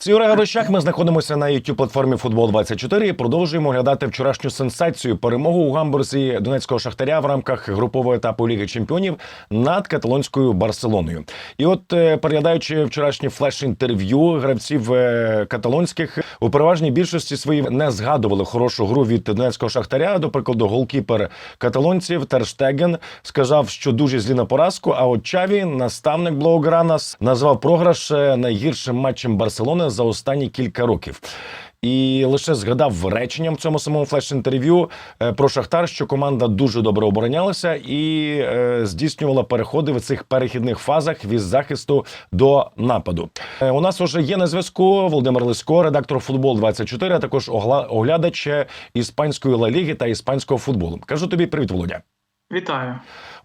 Це Юрій. Ми знаходимося на youtube платформі Футбол 24 і продовжуємо оглядати вчорашню сенсацію перемогу у гамбурзі донецького шахтаря в рамках групового етапу Ліги Чемпіонів над каталонською Барселоною. І от е, переглядаючи вчорашні флеш-інтерв'ю гравців е, каталонських у переважній більшості свої не згадували хорошу гру від донецького шахтаря. До прикладу, голкіпер каталонців Терштеген сказав, що дуже злі на поразку. А от Чаві, наставник Блоугранас, назвав програш е, найгіршим матчем Барселони за останні кілька років. І лише згадав реченням в цьому самому флеш-інтерв'ю е, про Шахтар, що команда дуже добре оборонялася і е, здійснювала переходи в цих перехідних фазах від захисту до нападу. Е, у нас вже є на зв'язку Володимир Лисько, редактор футбол 24 а також оглядач іспанської Ла Ліги та іспанського футболу. Кажу тобі привіт, Володя. Вітаю.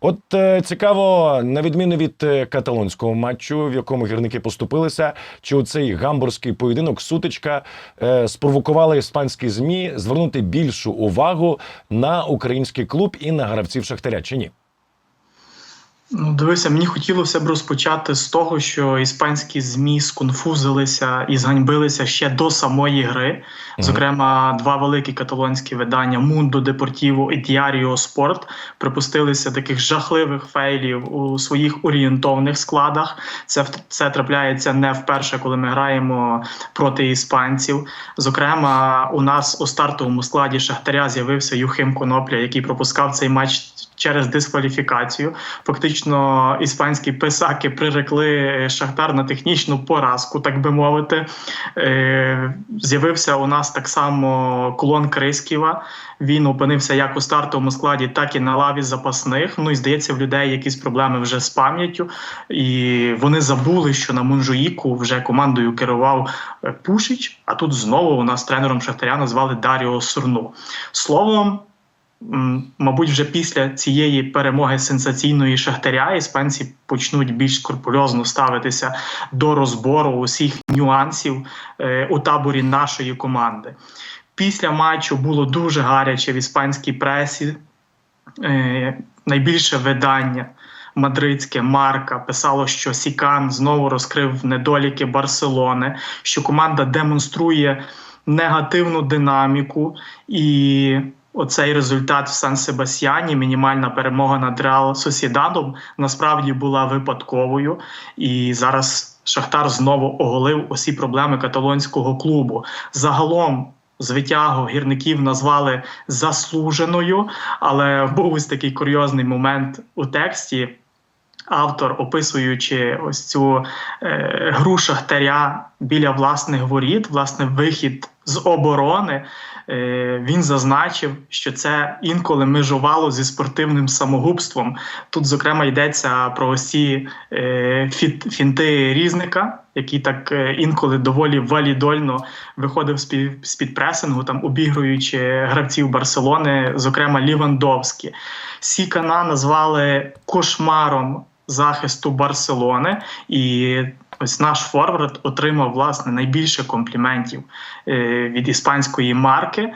От е, цікаво, на відміну від е, каталонського матчу, в якому гірники поступилися, чи у цей гамбурзький поєдинок сутичка е, спровокувала іспанські змі звернути більшу увагу на український клуб і на гравців Шахтаря, чи ні? Ну, дивися, мені хотілося б розпочати з того, що іспанські змі сконфузилися і зганьбилися ще до самої гри. Зокрема, два великі каталонські видання Mundo Deportivo і Diario Sport припустилися таких жахливих фейлів у своїх орієнтовних складах. Це це трапляється не вперше, коли ми граємо проти іспанців. Зокрема, у нас у стартовому складі Шахтаря з'явився Юхим Конопля, який пропускав цей матч через дискваліфікацію. Фактично, іспанські писаки прирекли Шахтар на технічну поразку, так би мовити. Е, З'явився у нас так само клон Крисківа. Він опинився як у стартовому складі, так і на лаві запасних. Ну і здається, в людей якісь проблеми вже з пам'яттю. І вони забули, що на Монжуїку вже командою керував е, Пушич. А тут знову у нас тренером Шахтаря назвали Даріо Сурну. Словом. Мабуть, вже після цієї перемоги сенсаційної шахтаря іспанці почнуть більш скрупульозно ставитися до розбору усіх нюансів е, у таборі нашої команди. Після матчу було дуже гаряче в іспанській пресі. Е, найбільше видання мадридське Марка писало, що Сікан знову розкрив недоліки Барселони, що команда демонструє негативну динаміку і. Оцей результат в Сан Себастьяні, мінімальна перемога над Реал Сосідадом, насправді була випадковою. І зараз Шахтар знову оголив усі проблеми каталонського клубу. Загалом звитягу гірників назвали заслуженою, але був ось такий курйозний момент у тексті. Автор, описуючи ось цю е, гру шахтаря біля власних воріт, власне, вихід з оборони, він зазначив, що це інколи межувало зі спортивним самогубством. Тут, зокрема, йдеться про ось е, фінти різника, який так е, інколи доволі валідольно виходив з під, пресингу, там обігруючи гравців Барселони, зокрема Лівандовський. Сікана назвали кошмаром захисту Барселони, і ось наш форвард отримав власне найбільше компліментів е, від іспанської марки.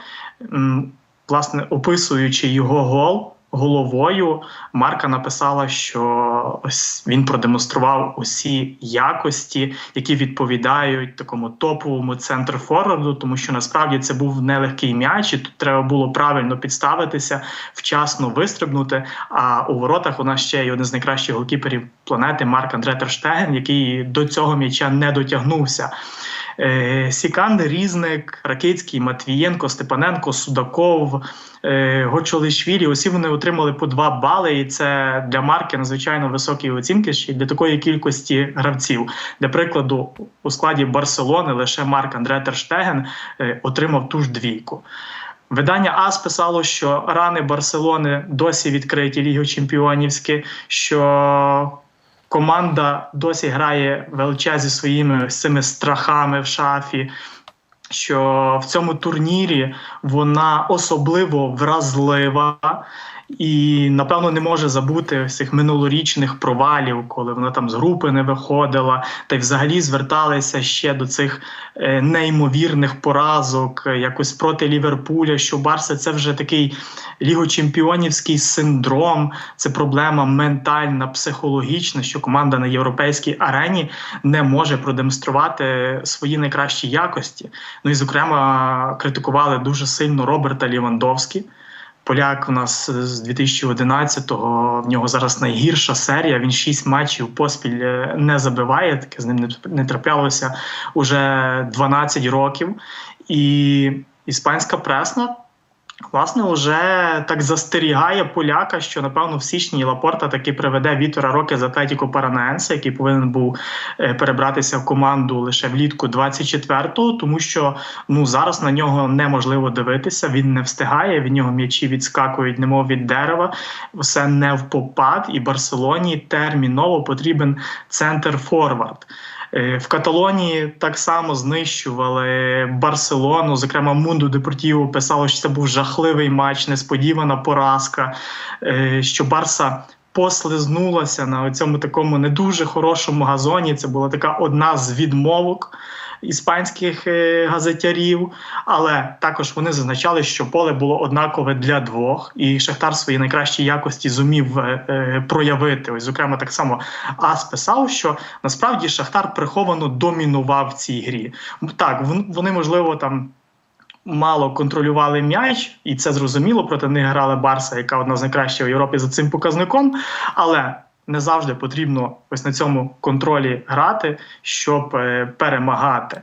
Власне, описуючи його гол. Головою Марка написала, що ось він продемонстрував усі якості, які відповідають такому топовому центру форварду, тому що насправді це був нелегкий м'яч, і тут треба було правильно підставитися, вчасно вистрибнути. А у воротах у нас ще й один з найкращих голкіперів планети Марк Андре Терштеген, який до цього м'яча не дотягнувся. Е, Сікан, Різник, Ракицький, Матвієнко, Степаненко, Судаков, е, Гочолишвілі. Усі вони отримали по два бали, і це для марки надзвичайно високі оцінки ще для такої кількості гравців. Для прикладу, у складі Барселони лише Марк Андре Терштеген е, отримав ту ж двійку. Видання АС писало, що рани Барселони досі відкриті Ліги Чемпіонівські, що команда досі грає величезі своїми цими страхами в шафі. Що в цьому турнірі вона особливо вразлива, І напевно не може забути цих минулорічних провалів, коли вона там з групи не виходила, та й взагалі зверталися ще до цих е, неймовірних поразок, е, якось проти Ліверпуля. Що Барса це вже такий лігочемпіонівський синдром, це проблема ментальна, психологічна, що команда на європейській арені не може продемонструвати свої найкращі якості. Ну і зокрема критикували дуже сильно Роберта Лівандовський. Поляк у нас з 2011-го, в нього зараз найгірша серія. Він шість матчів поспіль е, не забиває. Таке з ним не, траплялося уже 12 років. І іспанська пресна. Власне, вже так застерігає поляка, що напевно в січні Лапорта таки приведе Вітора Роки з Атлетіко Паранаенсе, який повинен був е, перебратися в команду лише влітку 24-го, тому що ну зараз на нього неможливо дивитися. Він не встигає. Від нього м'ячі відскакують, немов від дерева. Все не в попад, і Барселоні терміново потрібен центр форвард. Е, В Каталонії так само знищували Барселону. Зокрема, Мунду Депортіво писало, що це був жахливий матч, несподівана поразка. е, Що Барса послизнулася на цьому такому не дуже хорошому газоні. Це була така одна з відмовок іспанських е, газетярів, але також вони зазначали, що поле було однакове для двох, і Шахтар свої найкращі якості зумів е, е, проявити. Ось, зокрема, так само Ас писав, що насправді Шахтар приховано домінував в цій грі. Так, вон- вони можливо там. Мало контролювали м'яч, і це зрозуміло. Проти них грала Барса, яка одна з найкращих в Європі за цим показником. Але не завжди потрібно ось на цьому контролі грати, щоб е, перемагати.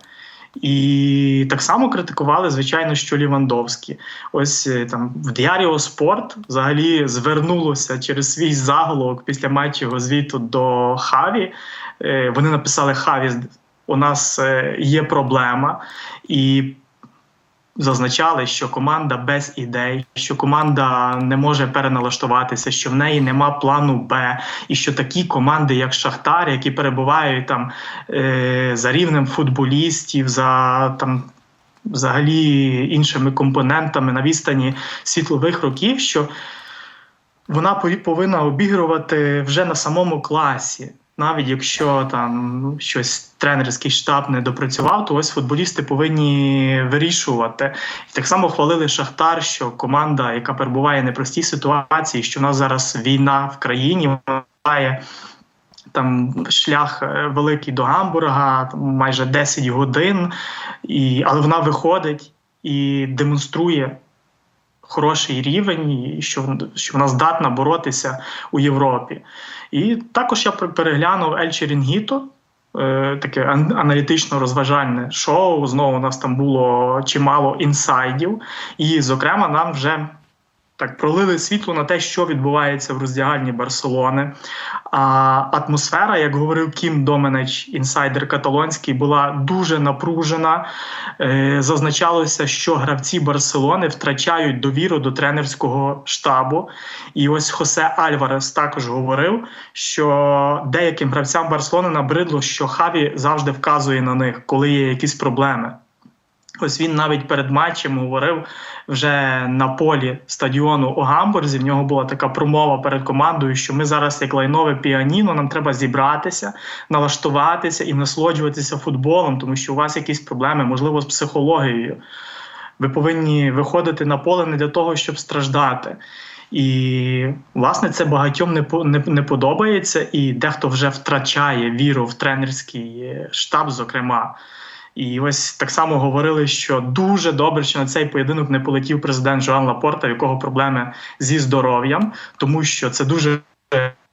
І так само критикували, звичайно, що Лівандовський. Ось е, там в Діаріо Спорт взагалі звернулося через свій заголовок після матчу його звіту до Хаві. Е, Вони написали Хаві, у нас є проблема. І зазначали, що команда без ідей, що команда не може переналаштуватися, що в неї нема плану Б, і що такі команди, як Шахтар, які перебувають там е, за рівнем футболістів, за там. Взагалі іншими компонентами на відстані світлових років, що вона повинна обігрувати вже на самому класі. Навіть якщо там щось тренерський штаб не допрацював, то ось футболісти повинні вирішувати. І так само хвалили Шахтар, що команда, яка перебуває в непростій ситуації, що в нас зараз війна в країні, має там шлях е, великий до Гамбурга, там майже 10 годин, і, але вона виходить і демонструє хороший рівень, що, що вона здатна боротися у Європі. І також я пер- переглянув Ель Черінгіто, е, таке ан- аналітично-розважальне шоу. Знову у нас там було чимало інсайдів. І, зокрема, нам вже так пролили світло на те, що відбувається в роздягальні Барселони. А атмосфера, як говорив Кім Доменеч, інсайдер каталонський, була дуже напружена. Е, зазначалося, що гравці Барселони втрачають довіру до тренерського штабу. І ось Хосе Альварес також говорив, що деяким гравцям Барселони набридло, що Хаві завжди вказує на них, коли є якісь проблеми. Ось він навіть перед матчем говорив вже на полі стадіону у Гамбурзі. В нього була така промова перед командою, що ми зараз, як лайнове піаніно, нам треба зібратися, налаштуватися і насолоджуватися футболом, тому що у вас якісь проблеми, можливо, з психологією. Ви повинні виходити на поле не для того, щоб страждати. І власне це багатьом не не, не подобається, і дехто вже втрачає віру в тренерський штаб, зокрема. І ось так само говорили, що дуже добре, що на цей поєдинок не полетів президент Жоан Лапорта, в якого проблеми зі здоров'ям, тому що це дуже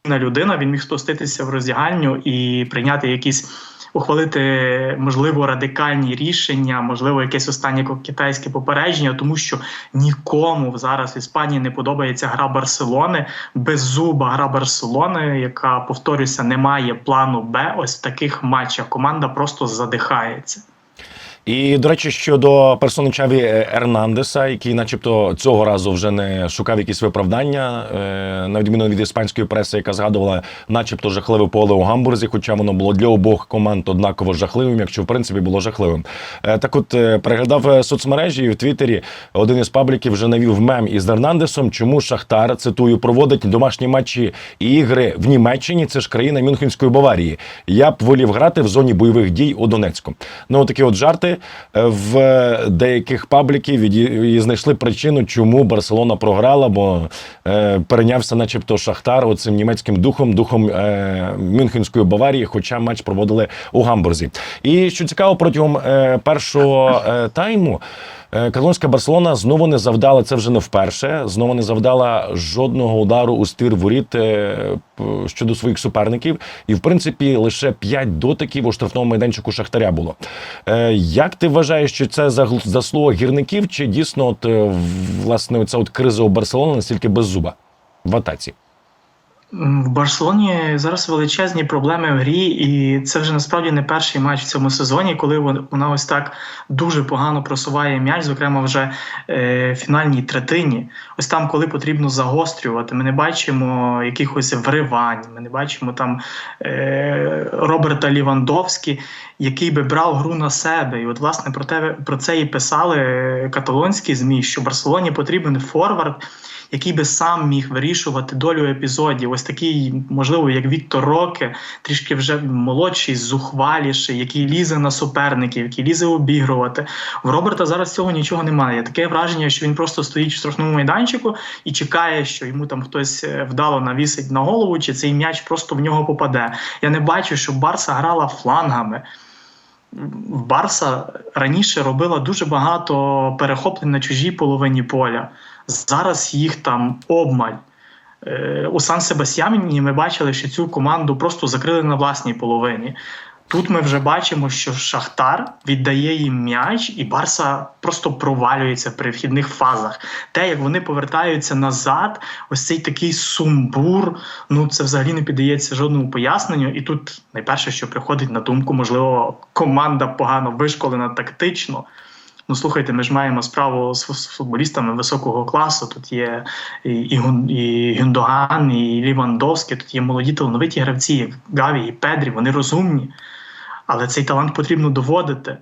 людина. Він міг спуститися в роздягальню і прийняти якісь. Ухвалити можливо радикальні рішення, можливо, якесь останнє китайське попередження, тому що нікому зараз в Іспанії не подобається гра Барселони, беззуба гра Барселони, яка повторюся, не має плану Б. Ось в таких матчах команда просто задихається. І до речі, щодо персони Чаві Ернандеса, який, начебто, цього разу вже не шукав якісь виправдання, е, на відміну від іспанської преси, яка згадувала, начебто, жахливе поле у Гамбурзі, хоча воно було для обох команд однаково жахливим, якщо в принципі було жахливим. Е, Так, от е, переглядав е, соцмережі і в Твіттері один із пабліків вже навів мем із Ернандесом, чому Шахтар цитую проводить домашні матчі і ігри в Німеччині. Це ж країна Мюнхенської Баварії. Я б волів грати в зоні бойових дій у Донецьку. Ну такі от жарти е, в деяких пабліків і, знайшли причину, чому Барселона програла, бо е, перейнявся, начебто, Шахтар оцим німецьким духом, духом е, Мюнхенської Баварії, хоча матч проводили у Гамбурзі. І що цікаво, протягом першого тайму. Каталонська Барселона знову не завдала це вже не вперше. Знову не завдала жодного удару у стир воріт щодо своїх суперників. І в принципі лише 5 дотиків у штрафному майданчику Шахтаря було. Е, Як ти вважаєш, що це заслуга гірників, чи дійсно от е, власне ця от криза у Барселони настільки беззуба в атаці? В Барселоні зараз величезні проблеми в грі, і це вже насправді не перший матч в цьому сезоні, коли вона ось так дуже погано просуває м'яч, зокрема вже е, фінальній третині. Ось там, коли потрібно загострювати, ми не бачимо якихось вривань, ми не бачимо там е, Роберта Лівандовські, який би брав гру на себе. І от, власне, про, те, про це і писали е, каталонські ЗМІ, що Барселоні потрібен форвард який би сам міг вирішувати долю епізодів. Ось такий, можливо, як Віктор Роке, трішки вже молодший, зухваліший, який лізе на суперників, який лізе обігрувати. В Роберта зараз цього нічого немає. Таке враження, що він просто стоїть в штрафному майданчику і чекає, що йому там хтось е, вдало навісить на голову, чи цей м'яч просто в нього попаде. Я не бачу, що Барса грала флангами. Барса раніше робила дуже багато перехоплень на чужій половині поля. Зараз їх там обмаль. Е, У Сан Себастьяні ми бачили, що цю команду просто закрили на власній половині. Тут ми вже бачимо, що Шахтар віддає їм м'яч, і Барса просто провалюється при вхідних фазах. Те, як вони повертаються назад, ось цей такий сумбур. Ну це взагалі не піддається жодному поясненню. І тут найперше, що приходить на думку, можливо, команда погано вишколена тактично. Ну, слухайте, ми ж маємо справу з футболістами високого класу. Тут є і, і, Гюндоган, і Лівандовський, тут є молоді талановиті гравці, як Гаві і Педрі, вони розумні. Але цей талант потрібно доводити.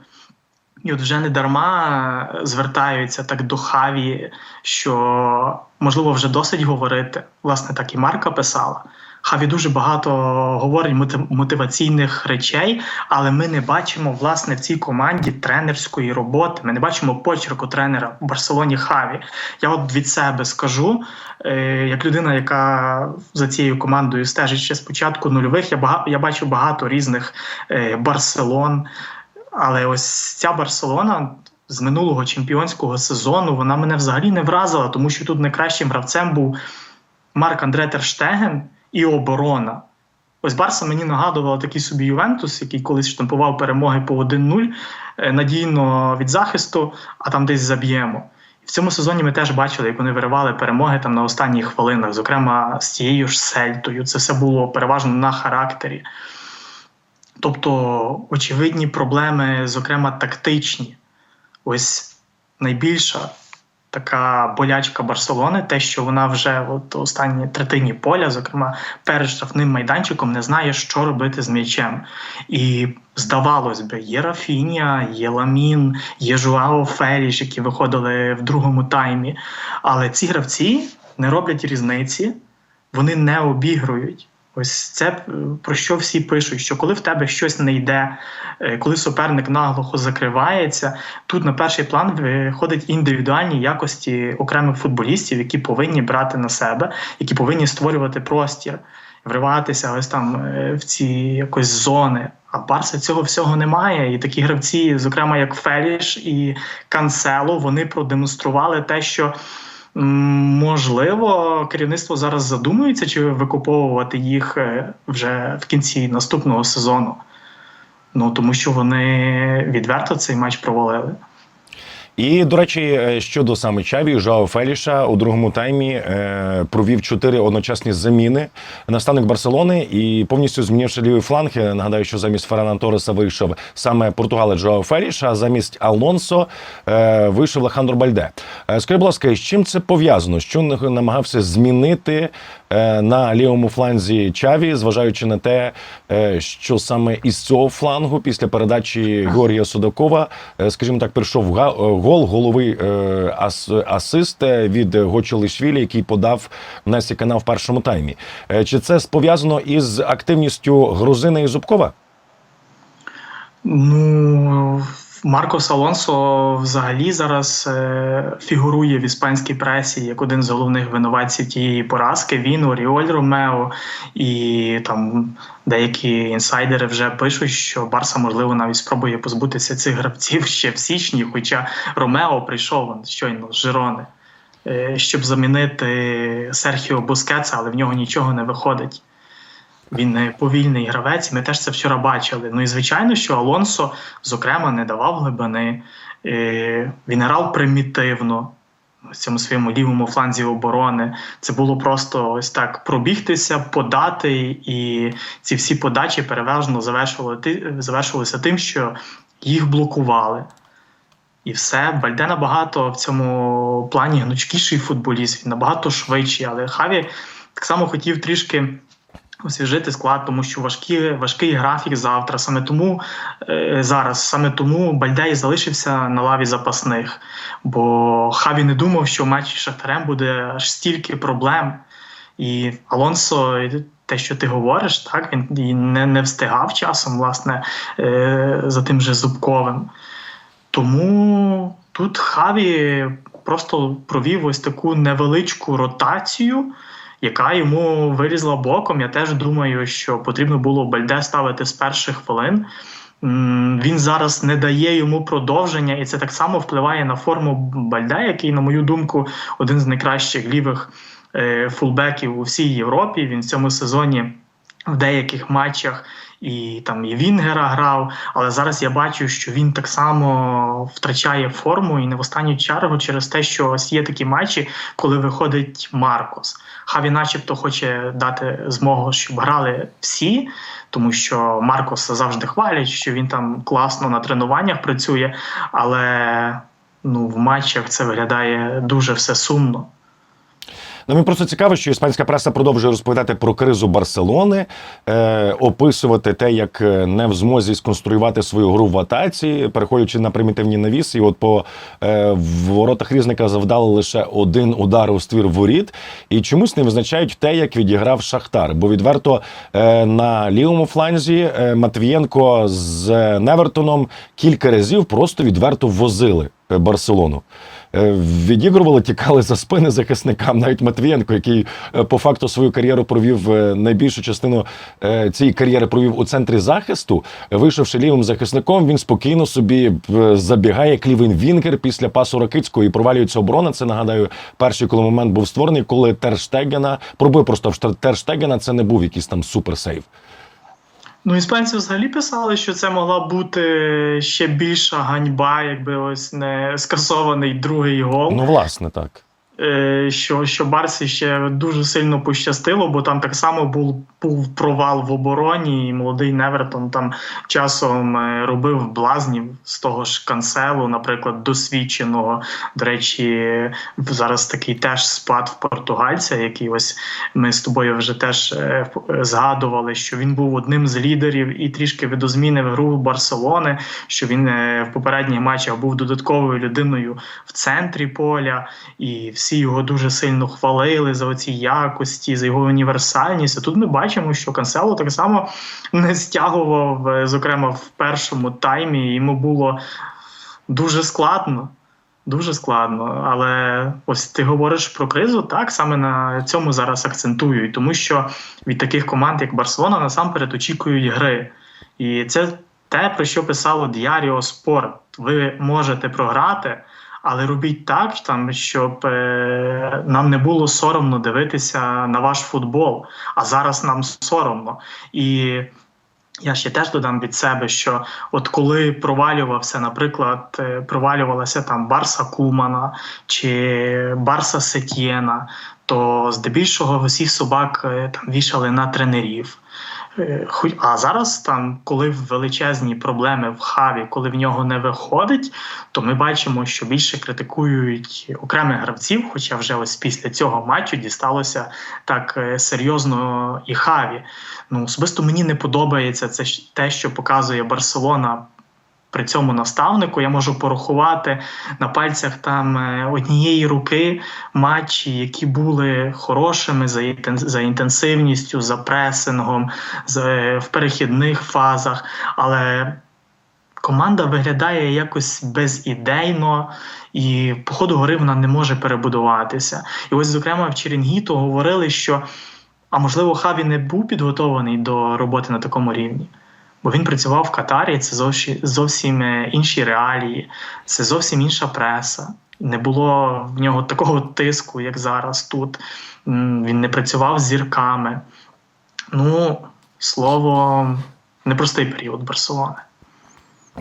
І от вже не дарма звертаються так до Хаві, що можливо вже досить говорити. Власне, так і Марка писала. Хаві дуже багато говорить мотиваційних речей, але ми не бачимо власне в цій команді тренерської роботи. Ми не бачимо почерку тренера в Барселоні Хаві. Я от від себе скажу, е, як людина, яка за цією командою стежить ще з початку нульових, я бачу багато різних е, Барселон. Але ось ця Барселона з минулого чемпіонського сезону вона мене взагалі не вразила, тому що тут найкращим гравцем був Марк Андре Терштеген і оборона. Ось Барса мені нагадувала такий собі Ювентус, який колись штампував перемоги по 1-0 е, надійно від захисту, а там десь заб'ємо. В цьому сезоні ми теж бачили, як вони виривали перемоги там на останніх хвилинах, зокрема з цією ж сельтою. Це все було переважно на характері. Тобто очевидні проблеми, зокрема тактичні. Ось найбільша така болячка Барселони, те, що вона вже от останні третині поля, зокрема перед штрафним майданчиком, не знає, що робити з м'ячем. І здавалось би, є Рафіня, є Ламін, є Жуао Феліш, які виходили в другому таймі. Але ці гравці не роблять різниці, вони не обігрують. Ось це е, про що всі пишуть: що коли в тебе щось не йде, е, коли суперник наглухо закривається, тут на перший план виходять індивідуальні якості окремих футболістів, які повинні брати на себе, які повинні створювати простір, вриватися ось там е, в ці якось зони. А Барса цього всього немає. І такі гравці, зокрема як Феліш і Кансело, вони продемонстрували те, що. Можливо, керівництво зараз задумується, чи викуповувати їх е, вже в кінці наступного сезону. Ну тому що вони відверто цей матч провалили. І до речі, е, щодо саме Чаві, Жао Феліша у другому таймі е, провів чотири одночасні заміни. Наставник Барселони і повністю змінивши лівий фланг. Я Нагадаю, що замість Феррана Тореса вийшов саме португалець Жао Феліш, а замість Алонсо е, вийшов Лехандро Бальде. Скажіть, будь ласка, з чим це пов'язано? Що намагався змінити на лівому фланзі Чаві, зважаючи на те, що саме із цього флангу, після передачі Георгія Судакова, скажімо так, прийшов га- гол, голови е, ас, асист від Гочолишвілі, який подав Насікана в першому таймі. Е, Чи це пов'язано із активністю Грузина і Зубкова? Ну, Маркос Алонсо взагалі зараз е, фігурує в іспанській пресі як один з головних винуватців тієї поразки. Він, Оріоль Ромео і там деякі інсайдери вже пишуть, що Барса можливо навіть спробує позбутися цих гравців ще в січні. Хоча Ромео прийшов он, щойно з Жирони, е, щоб замінити Серхіо Бускетса, але в нього нічого не виходить. Він е, повільний гравець, ми теж це вчора бачили. Ну і звичайно, що Алонсо, зокрема, не давав глибини. Е, Він грав примітивно в цьому своєму лівому фланзі оборони. Це було просто ось так пробігтися, подати, і ці всі подачі переважно завершували завершувалися тим, що їх блокували. І все, Бальде набагато в цьому плані гнучкіший футболіст, він набагато швидший, але Хаві так само хотів трішки освіжити склад, тому що важкі, важкий графік завтра. Саме тому е, зараз, саме тому Бальдей залишився на лаві запасних. Бо Хаві не думав, що в матчі з Шахтарем буде аж стільки проблем. І Алонсо, те, що ти говориш, так він не, не встигав часом, власне, е, за тим же Зубковим. Тому тут Хаві просто провів ось таку невеличку ротацію, яка йому вирізла боком. Я теж думаю, що потрібно було Бальде ставити з перших хвилин. Він зараз не дає йому продовження, і це так само впливає на форму Бальде, який, на мою думку, один з найкращих лівих е, фулбеків у всій Європі. Він в цьому сезоні в деяких матчах і там і Вінгера грав. Але зараз я бачу, що він так само втрачає форму і не в останню чергу через те, що ось є такі матчі, коли виходить Маркос. Хаві, начебто, хоче дати змогу, щоб грали всі, тому що Маркоса завжди хвалять, що він там класно на тренуваннях працює, але ну, в матчах це виглядає дуже все сумно. Ну, мені просто цікаво, що іспанська преса продовжує розповідати про кризу Барселони, е, описувати те, як е, не в змозі сконструювати свою гру в атаці, переходячи на примітивні навіси. І от по е, воротах різника завдали лише один удар у ствір воріт, і чомусь не визначають те, як відіграв Шахтар. Бо відверто е, на лівому фланзі е, Матвієнко з Невертоном кілька разів просто відверто возили е, Барселону. Е, Відігрували, тікали за спини захисникам. Навіть Матвієнко, який е, по факту свою кар'єру провів е, найбільшу частину цієї кар'єри провів у центрі захисту. Вийшовши лівим захисником, він спокійно собі забігає як лівий вінгер після пасу Ракицького і провалюється оборона. Це нагадаю, перший коли момент був створений, коли Терштегена пробив просто в Терштегена. Це не був якийсь там суперсейв. Ну, іспанці взагалі писали, що це могла бути ще більша ганьба, якби ось не скасований другий гол. Ну, власне, так. Е, що, що Барсі ще дуже сильно пощастило, бо там так само був, був провал в обороні, і молодий Невертон там часом е, робив блазнів з того ж канцелу, наприклад, досвідченого. До речі, зараз такий теж спад в португальця, який ось ми з тобою вже теж е, згадували, що він був одним з лідерів і трішки видозмінив гру Барселони, що він в попередніх матчах був додатковою людиною в центрі поля, і всі його дуже сильно хвалили за оці якості, за його універсальність. А тут ми бачимо, що Кансело так само не стягував, е, зокрема в першому таймі. Йому було дуже складно. Дуже складно, але ось ти говориш про кризу, так саме на цьому зараз акцентую, тому що від таких команд, як Барселона, насамперед очікують гри. І це те, про що писало Діаріо Спорт. Ви можете програти, але робіть так, там, щоб е, нам не було соромно дивитися на ваш футбол. А зараз нам соромно. І Я ще теж додам від себе, що от коли провалювався, наприклад, е, провалювалася там Барса Кумана чи Барса Сетєна, то здебільшого усіх собак е, там вішали на тренерів. Е, А зараз, там, коли величезні проблеми в хаві, коли в нього не виходить, то ми бачимо, що більше критикують окремих гравців. Хоча вже ось після цього матчу дісталося так е, серйозно і хаві. Ну, особисто мені не подобається це те, що показує Барселона. При цьому наставнику я можу порахувати на пальцях там е, однієї руки матчі, які були хорошими за інтенсивністю, за пресингом, е, в перехідних фазах. Але команда виглядає якось безідейно, і по ходу гори вона не може перебудуватися. І ось, зокрема, в Черенгіту говорили, що а можливо, Хаві не був підготований до роботи на такому рівні. Бо він працював в Катарі, це зовсім, е, інші реалії, це зовсім інша преса. Не було в нього такого тиску, як зараз тут. Він не працював з зірками. Ну, слово, непростий період Барселони.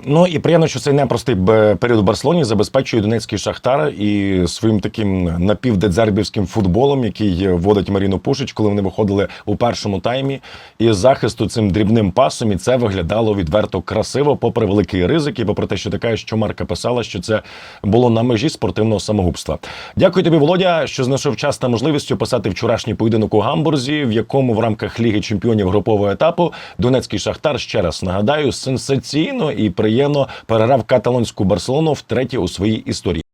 Ну і приємно, що цей непростий період в Барселоні забезпечує донецький шахтар і своїм таким напівдедзербівським футболом, який вводить Маріну Пушич, коли вони виходили у першому таймі. І захисту цим дрібним пасом, і це виглядало відверто красиво, попри великий ризик, і попри те, що така, що Марка писала, що це було на межі спортивного самогубства. Дякую тобі, Володя, що знайшов час та можливість описати вчорашній поєдинок у Гамбурзі, в якому в рамках Ліги чемпіонів групового етапу Донецький шахтар ще раз нагадаю сенсаційно і приємно переграв каталонську Барселону втретє у своїй історії.